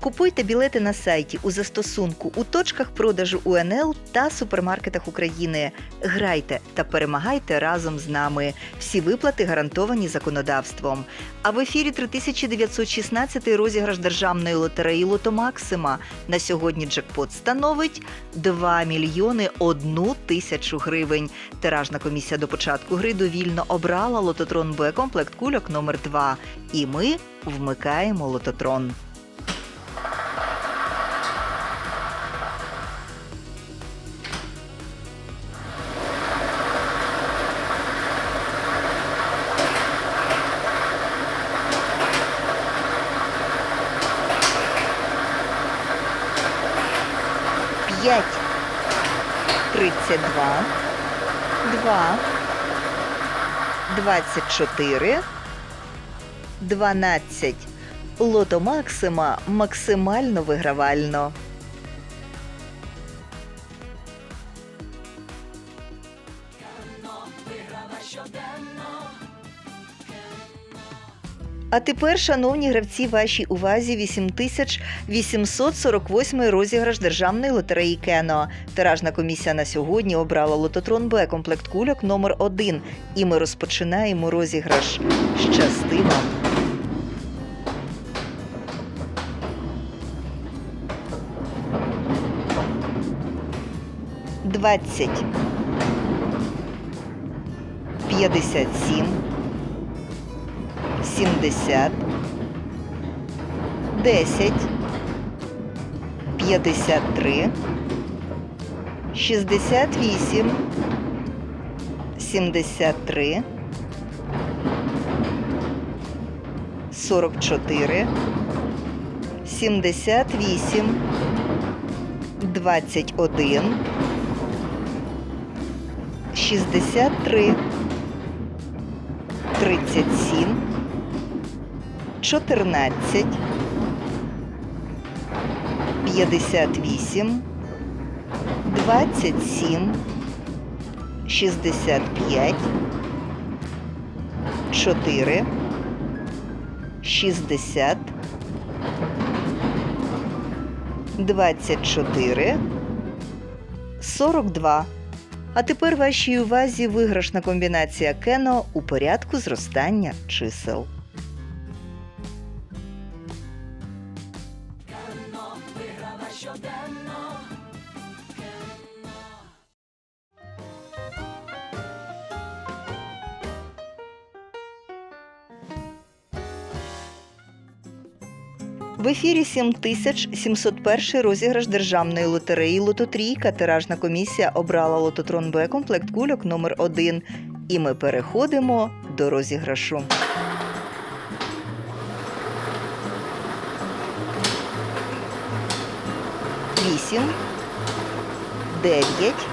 Купуйте білети на сайті у застосунку у точках продажу УНЛ та супермаркетах України. Грайте та перемагайте разом з нами. Всі виплати гарантовані законодавством. А в ефірі 3916 розіграш державної лотереї Лото Максима. На сьогодні джекпот становить 2 мільйони 1 тисячу гривень. Тиражна комісія до початку гри довільно обрала лототрон Б комплект кульок номер 2 І ми вмикаємо лототрон. П'ять. Тридцять два. Два. Двадцять чотири. Дванадцять. Лото Максима максимально вигравально. А тепер, шановні гравці, вашій увазі 8848 розіграш державної лотереї Кено. Тиражна комісія на сьогодні обрала лототрон Б комплект кульок номер 1 І ми розпочинаємо розіграш. Щасти вам! Двадцять. П'ятдесят сім. 70, 10, 53, 68, 73, 44, 78, 21, 63, 37, 14, 58, 27, 65, 4, 60, 24, 42. А тепер вашій увазі виграшна комбінація Кено у порядку зростання чисел. В ефірі 7701 розіграш державної лотереї Лототрійка. Тиражна комісія обрала лототрон Б комплект кульок номер 1 І ми переходимо до розіграшу. Вісім. Дев'ять.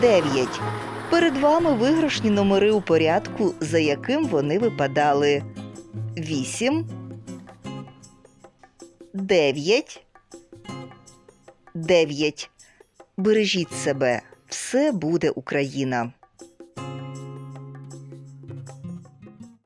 Дев'ять. Перед вами виграшні номери у порядку, за яким вони випадали. Вісім. Дев'ять. Дев'ять. Бережіть себе. Все буде Україна.